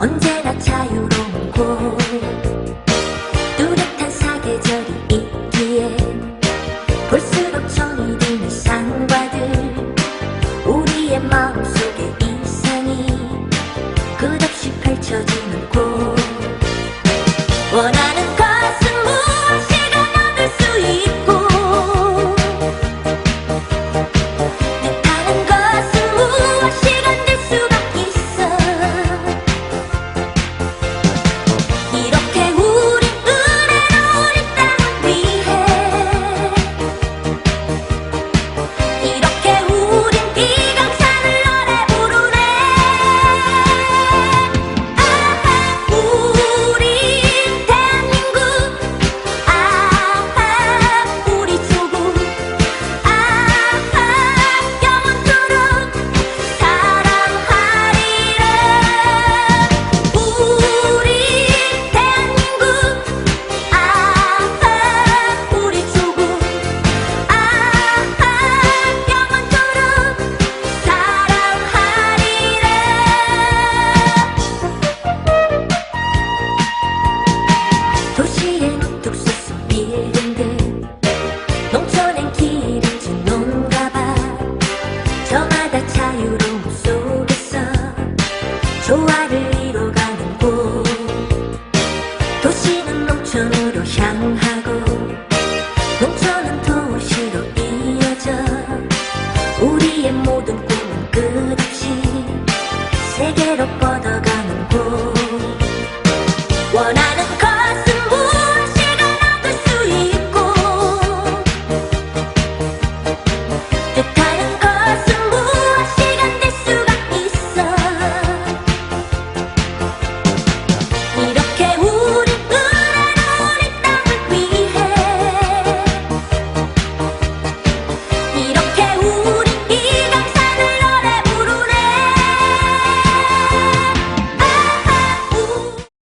언제나 자유로운 곳 평화를 이뤄가는 곳 도시는 농촌으로 향하고 농촌은 도시로 이어져 우리의 모든 꿈은 끝없이 세계로 뻗